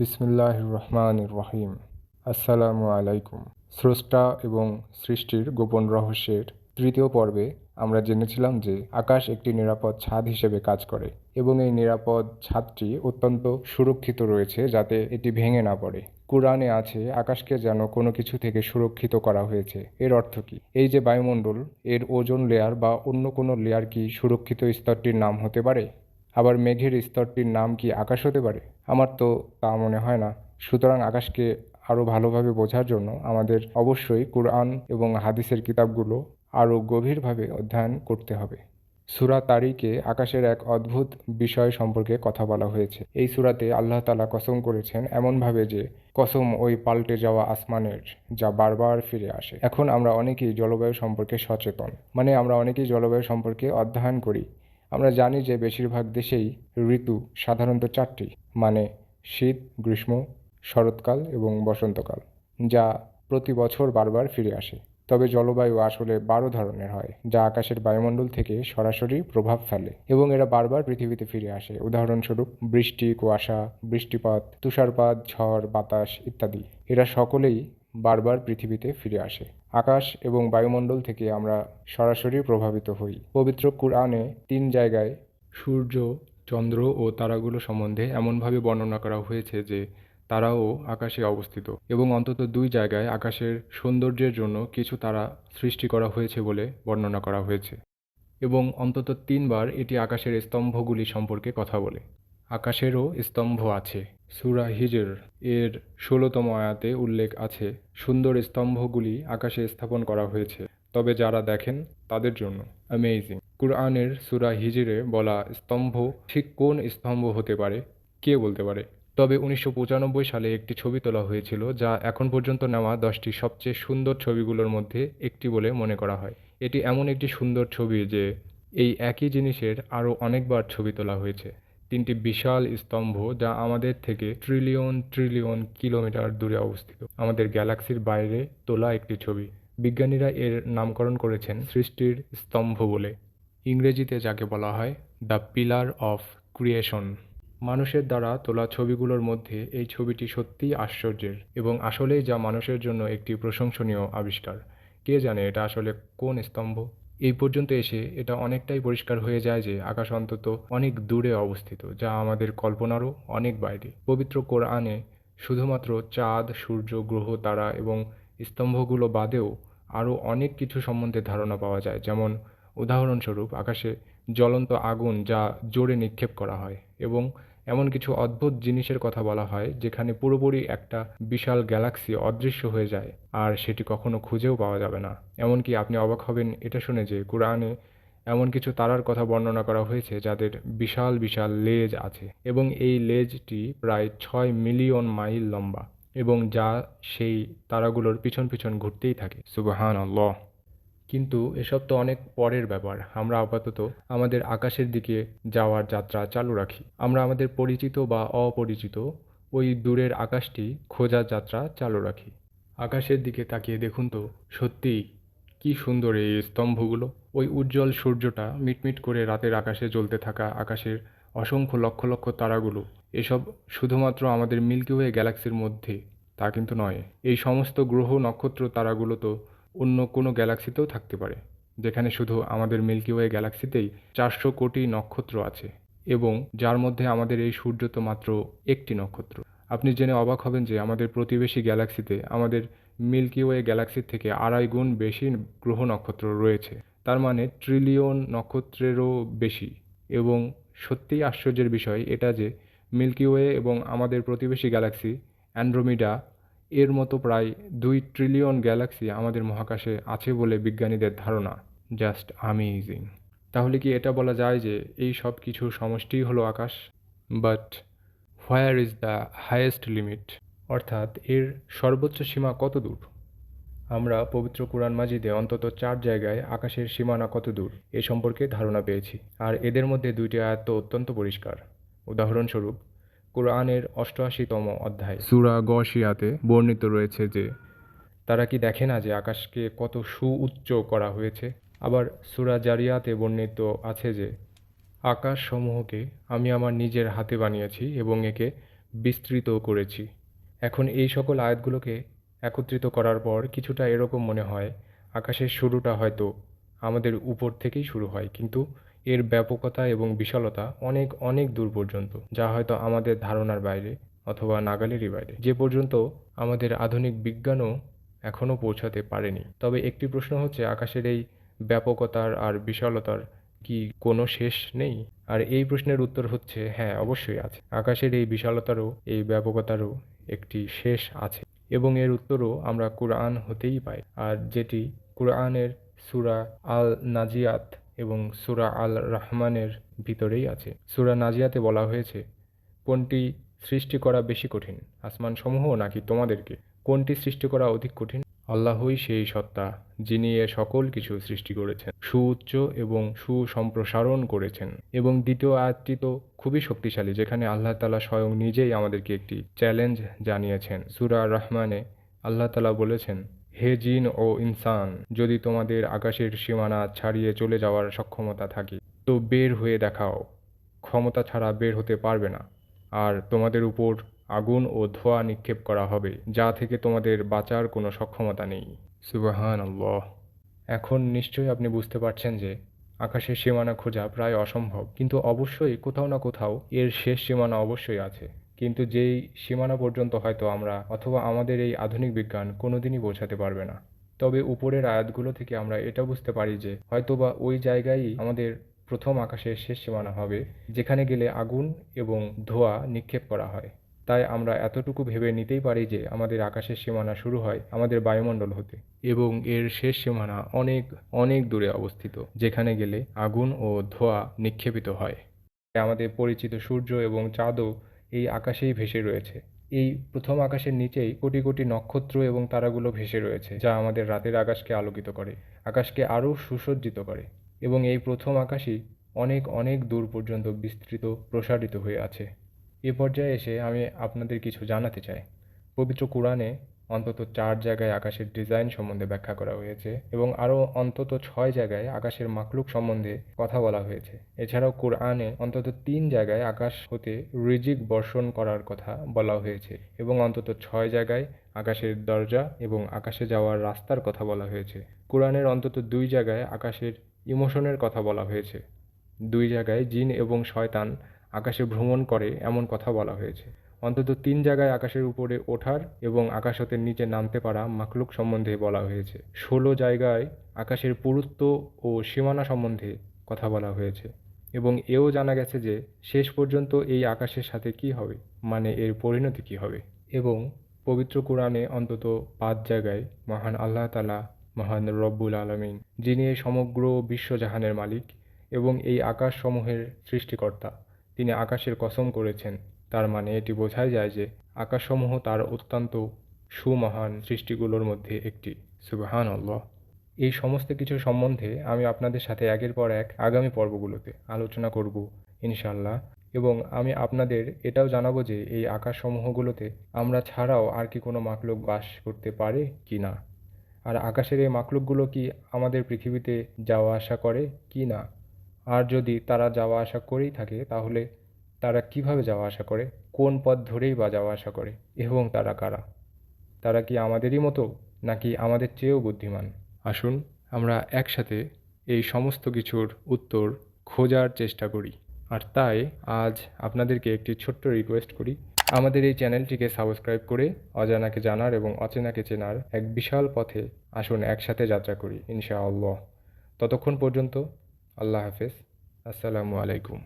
বিসমিল্লাহ রহমান রহিম আসসালামু আলাইকুম। স্রষ্টা এবং সৃষ্টির গোপন রহস্যের তৃতীয় পর্বে আমরা জেনেছিলাম যে আকাশ একটি নিরাপদ ছাদ হিসেবে কাজ করে এবং এই নিরাপদ ছাদটি অত্যন্ত সুরক্ষিত রয়েছে যাতে এটি ভেঙে না পড়ে। কোরআনে আছে, আকাশকে যেন কোনো কিছু থেকে সুরক্ষিত করা হয়েছে। এর অর্থ কি? এই যে বায়ুমণ্ডল, এর ওজন লেয়ার বা অন্য কোনো লেয়ার কি সুরক্ষিত স্তরটির নাম হতে পারে? আবার মেঘের স্তরটির নাম কি আকাশ হতে পারে? আমার তো তা মনে হয় না। সুতরাং আকাশকে আরও ভালোভাবে বোঝার জন্য আমাদের অবশ্যই কোরআন এবং হাদিসের কিতাবগুলো আরও গভীরভাবে অধ্যয়ন করতে হবে। সুরা তারিকে আকাশের এক অদ্ভুত বিষয় সম্পর্কে কথা বলা হয়েছে। এই সুরাতে আল্লাহ তালা কসম করেছেন এমনভাবে যে, কসম ওই পাল্টে যাওয়া আসমানের যা বারবার ফিরে আসে। এখন আমরা অনেকেই জলবায়ু সম্পর্কে সচেতন। মানে আমরা অনেকেই জলবায়ু সম্পর্কে অধ্যয়ন করি। আমরা জানি যে বেশিরভাগ দেশেই ঋতু সাধারণত চারটি মানে শীত, গ্রীষ্ম, শরৎকাল এবং বসন্তকাল, যা প্রতি বছর বারবার ফিরে আসে। তবে জলবায়ু আসলে বারো ধরনের হয়, যা আকাশের বায়ুমণ্ডল থেকে সরাসরি প্রভাব ফেলে এবং এরা বারবার পৃথিবীতে ফিরে আসে। উদাহরণস্বরূপ, বৃষ্টি, কুয়াশা, বৃষ্টিপাত, তুষারপাত, ঝড়, বাতাস ইত্যাদি। এরা সকলেই বারবার পৃথিবীতে ফিরে আসে। আকাশ এবং বায়ুমণ্ডল থেকে আমরা সরাসরি প্রভাবিত হই। পবিত্র কুরআনে তিন জায়গায় সূর্য, চন্দ্র ও তারাগুলো সম্বন্ধে এমনভাবে বর্ণনা করা হয়েছে যে তারাও আকাশে অবস্থিত এবং অন্তত দুই জায়গায় আকাশের সৌন্দর্যের জন্য কিছু তারা সৃষ্টি করা হয়েছে বলে বর্ণনা করা হয়েছে এবং অন্তত তিনবার এটি আকাশের স্তম্ভগুলি সম্পর্কে কথা বলে। আকাশেরও স্তম্ভ আছে। সুরা হিজর এর ষোলোতম আয়াতে উল্লেখ আছে, সুন্দর স্তম্ভগুলি আকাশে স্থাপন করা হয়েছে। তবে যারা দেখেন, তাদের জন্য। অ্যামেজিং কুরআনের সুরা হিজরে বলা স্তম্ভ ঠিক কোন স্তম্ভ হতে পারে, কে বলতে পারে? তবে উনিশশো পঁচানব্বই সালে একটি ছবি তোলা হয়েছিল, যা এখন পর্যন্ত নেওয়া দশটি সবচেয়ে সুন্দর ছবিগুলোর মধ্যে একটি বলে মনে করা হয়। এটি এমন একটি সুন্দর ছবি যে, এই একই জিনিসের আরও অনেকবার ছবি তোলা হয়েছে। তিনটি বিশাল স্তম্ভ যা আমাদের থেকে ট্রিলিয়ন ট্রিলিয়ন কিলোমিটার দূরে অবস্থিত। আমাদের গ্যালাক্সির বাইরে তোলা একটি ছবি। বিজ্ঞানীরা এর নামকরণ করেছেন সৃষ্টির স্তম্ভ বলে। ইংরেজিতে যাকে বলা হয় দ্য পিলার অফ ক্রিয়েশন মানুষের দ্বারা তোলা ছবিগুলোর মধ্যে এই ছবিটি সত্যিই আশ্চর্যের এবং আসলেই যা মানুষের জন্য একটি প্রশংসনীয় আবিষ্কার। কে জানে এটা আসলে কোন স্তম্ভ? এই পর্যন্ত এসে এটা অনেকটাই পরিষ্কার হয়ে যায় যে আকাশ অন্তত অনেক দূরে অবস্থিত, যা আমাদের কল্পনারও অনেক বাইরে। পবিত্র কোরআনে শুধুমাত্র চাঁদ, সূর্য, গ্রহ, তারা এবং স্তম্ভগুলো বাদেও আরও অনেক কিছু সম্বন্ধে ধারণা পাওয়া যায়। যেমন উদাহরণস্বরূপ, আকাশে জ্বলন্ত আগুন যা জোরে নিক্ষেপ করা হয় এবং এমন কিছু অদ্ভুত জিনিসের কথা বলা হয়, যেখানে পুরোপুরি একটা বিশাল গ্যালাক্সি অদৃশ্য হয়ে যায়, আর সেটি কখনো খুঁজেও পাওয়া যাবে না। এমনকি আপনি অবাক হবেন, এটা শুনে যে কোরআনে এমন কিছু তারার কথা বর্ণনা করা হয়েছে, যাদের বিশাল বিশাল লেজ আছে, এবং এই লেজটি প্রায় ছয় মিলিয়ন মাইল লম্বা, এবং যা সেই তারাগুলোর পিছন পিছন ঘুরতেই থাকে। সুবহান আল্লাহ কিন্তু এসব তো অনেক পরের ব্যাপার। আমরা আপাতত আমাদের আকাশের দিকে যাওয়ার যাত্রা চালু রাখি। আমরা আমাদের পরিচিত বা অপরিচিত ওই দূরের আকাশটি খোঁজার যাত্রা চালু রাখি। আকাশের দিকে তাকিয়ে দেখুন তো সত্যিই কি সুন্দর এই স্তম্ভগুলো। ওই উজ্জ্বল সূর্যটা মিটমিট করে রাতের আকাশে জ্বলতে থাকা আকাশের অসংখ্য লক্ষ লক্ষ তারাগুলো। এসব শুধুমাত্র আমাদের মিল্কি ওয়ে গ্যালাক্সির মধ্যে, তা কিন্তু নয়। এই সমস্ত গ্রহ নক্ষত্র তারাগুলো তো অন্য কোনো গ্যালাক্সিতেও থাকতে পারে, যেখানে শুধু আমাদের মিল্কি ওয়ে গ্যালাক্সিতেই চারশো কোটি নক্ষত্র আছে এবং যার মধ্যে আমাদের এই সূর্য তো মাত্র একটি নক্ষত্র। আপনি জেনে অবাক হবেন যে আমাদের প্রতিবেশী গ্যালাক্সিতে আমাদের মিল্কি ওয়ে গ্যালাক্সির থেকে আড়াই গুণ বেশি গ্রহ নক্ষত্র রয়েছে। তার মানে ট্রিলিয়ন নক্ষত্রেরও বেশি। এবং সত্যিই আশ্চর্যের বিষয় এটা যে মিল্কি ওয়ে এবং আমাদের প্রতিবেশী গ্যালাক্সি অ্যান্ড্রোমিডা এর মতো প্রায় দুই ট্রিলিয়ন গ্যালাক্সি আমাদের মহাকাশে আছে বলে বিজ্ঞানীদের ধারণা। জাস্ট আমেজিং তাহলে কি এটা বলা যায় যে এই সব কিছুর সমষ্টিই হলো আকাশ? But where is the highest limit অর্থাৎ এর সর্বোচ্চ সীমা কত দূর? আমরা পবিত্র কোরআন মাজিদে অন্তত চার জায়গায় আকাশের সীমানা কত দূর? এ সম্পর্কে ধারণা পেয়েছি। আর এদের মধ্যে দুইটি আয়াত অত্যন্ত পরিষ্কার। উদাহরণস্বরূপ কোরআনের অষ্টআশিতম অধ্যায়। সুরা গশিয়াতে বর্ণিত রয়েছে যে তারা কি দেখে না যে আকাশকে কত সুউচ্চ করা হয়েছে? আবার সুরা জারিয়াতে বর্ণিত আছে যে আকাশসমূহকে আমি আমার নিজের হাতে বানিয়েছি এবং একে বিস্তৃত করেছি। এখন এই সকল আয়াতগুলোকে একত্রিত করার পর কিছুটা এরকম মনে হয় আকাশের শুরুটা হয়তো আমাদের উপর থেকেই শুরু হয় কিন্তু এর ব্যাপকতা এবং বিশালতা অনেক অনেক দূর পর্যন্ত, যা হয়তো আমাদের ধারণার বাইরে অথবা নাগালেরই বাইরে। যে পর্যন্ত আমাদের আধুনিক বিজ্ঞানও এখনও পৌঁছাতে পারেনি। তবে একটি প্রশ্ন হচ্ছে, আকাশের এই ব্যাপকতার আর বিশালতার কি কোনো শেষ নেই? আর এই প্রশ্নের উত্তর হচ্ছে হ্যাঁ অবশ্যই আছে। আকাশের এই বিশালতারও, এই ব্যাপকতারও একটি শেষ আছে এবং এর উত্তরও আমরা কুরআন হতেই পাই। আর যেটি কুরআনের সুরা আল নাজিয়াত এবং সুরা আল রহমানের ভিতরেই আছে। সুরা নাজিয়াতে বলা হয়েছে, কোনটি সৃষ্টি করা বেশি কঠিন? আসমানসমূহ নাকি তোমাদেরকে? কোনটি সৃষ্টি করা অধিক কঠিন? আল্লাহই সেই সত্তা, যিনি এ সকল কিছু সৃষ্টি করেছেন, সুউচ্চ এবং সুসম্প্রসারণ করেছেন। এবং দ্বিতীয় আয়াতটি তো খুবই শক্তিশালী, যেখানে আল্লাহ তালা স্বয়ং নিজেই আমাদেরকে একটি চ্যালেঞ্জ জানিয়েছেন। সুরা রহমানে আল্লাহ তালা বলেছেন হে জিন ও ইনসান, যদি তোমাদের আকাশের সীমানা ছাড়িয়ে চলে যাওয়ার সক্ষমতা থাকে, তো বের হয়ে দেখাও। ক্ষমতা ছাড়া বের হতে পারবে না। আর তোমাদের উপর আগুন ও ধোঁয়া নিক্ষেপ করা হবে, যা থেকে তোমাদের বাঁচার কোনো সক্ষমতা নেই। সুবাহান এখন নিশ্চয়ই আপনি বুঝতে পারছেন যে, আকাশের সীমানা খোঁজা প্রায় অসম্ভব, কিন্তু অবশ্যই কোথাও না কোথাও এর শেষ সীমানা অবশ্যই আছে। কিন্তু যেই সীমানা পর্যন্ত হয়তো আমরা অথবা আমাদের এই আধুনিক বিজ্ঞান কোনোদিনই পৌঁছাতে পারবে না। তবে উপরের আয়াতগুলো থেকে আমরা এটা বুঝতে পারি যে হয়তোবা ওই জায়গায়ই আমাদের প্রথম আকাশের শেষ সীমানা হবে, যেখানে গেলে আগুন এবং ধোঁয়া নিক্ষেপ করা হয়। তাই আমরা এতটুকু ভেবে নিতেই পারি যে আমাদের আকাশের সীমানা শুরু হয় আমাদের বায়ুমণ্ডল হতে এবং এর শেষ সীমানা অনেক অনেক দূরে অবস্থিত, যেখানে গেলে আগুন ও ধোঁয়া নিক্ষেপিত হয়। আমাদের পরিচিত সূর্য এবং চাঁদও এই আকাশেই ভেসে রয়েছে। এই প্রথম আকাশের নিচেই কোটি কোটি নক্ষত্র এবং তারাগুলো ভেসে রয়েছে, যা আমাদের রাতের আকাশকে আলোকিত করে, আকাশকে আরও সুসজ্জিত করে এবং এই প্রথম আকাশই অনেক অনেক দূর পর্যন্ত বিস্তৃত, প্রসারিত হয়ে আছে। এ পর্যায়ে এসে আমি আপনাদের কিছু জানাতে চাই। পবিত্র কোরআনে অন্তত চার জায়গায় আকাশের ডিজাইন সম্বন্ধে ব্যাখ্যা করা হয়েছে এবং আরও অন্তত ছয় জায়গায় আকাশের মাকলুক সম্বন্ধে কথা বলা হয়েছে। এছাড়াও কোরআনে অন্তত তিন জায়গায় আকাশ হতে রিজিক বর্ষণ করার কথা বলা হয়েছে এবং অন্তত ছয় জায়গায় আকাশের দরজা এবং আকাশে যাওয়ার রাস্তার কথা বলা হয়েছে। কোরআনের অন্তত দুই জায়গায় আকাশের ইমোশনের কথা বলা হয়েছে। দুই জায়গায় জিন এবং শয়তান আকাশে ভ্রমণ করে এমন কথা বলা হয়েছে। অন্তত তিন জায়গায় আকাশের উপরে ওঠার এবং আকাশ হতে নিচে নামতে পারা মাকলুক সম্বন্ধে বলা হয়েছে। ষোলো জায়গায় আকাশের পুরুত্ব ও সীমানা সম্বন্ধে কথা বলা হয়েছে এবং এও জানা গেছে যে শেষ পর্যন্ত এই আকাশের সাথে কি হবে মানে এর পরিণতি কি হবে এবং পবিত্র কোরআনে অন্তত পাঁচ জায়গায় মহান আল্লাহ তালা মহান রব্বুল আলমিন, যিনি এই সমগ্র বিশ্বজাহানের মালিক এবং এই আকাশসমূহের সৃষ্টিকর্তা, তিনি আকাশের কসম করেছেন তার মানে এটি বোঝাই যায় যে আকাশসমূহ তার অত্যন্ত সুমহান সৃষ্টিগুলোর মধ্যে একটি। সুবহান আল্লাহ এই সমস্ত কিছু সম্বন্ধে আমি আপনাদের সাথে একের পর এক আগামী পর্বগুলোতে আলোচনা করব ইনশাল্লাহ এবং আমি আপনাদের এটাও জানাব যে এই আকাশসমূহগুলোতে আমরা ছাড়াও আর কি কোনো মাকলুক বাস করতে পারে কি না? আর আকাশের এই মাকলুকগুলো কি আমাদের পৃথিবীতে যাওয়া আসা করে কি না? আর যদি তারা যাওয়া আসা করেই থাকে, তাহলে তারা কীভাবে যাওয়া আসা করে? কোন পথ ধরেই বা যাওয়া আসা করে? এবং তারা কারা? তারা কি আমাদেরই মতো, নাকি আমাদের চেয়েও বুদ্ধিমান? আসুন, আমরা একসাথে এই সমস্ত কিছুর উত্তর খোঁজার চেষ্টা করি। আর তাই, আজ আপনাদেরকে একটি ছোট্ট রিকোয়েস্ট করি। আমাদের এই চ্যানেলটিকে সাবস্ক্রাইব করে অজানাকে জানার এবং অচেনাকে চেনার এক বিশাল পথে আসুন একসাথে যাত্রা করি, ইনশাআল্লাহ। ততক্ষণ পর্যন্ত, আল্লাহ হাফেজ। আসসালামু আলাইকুম।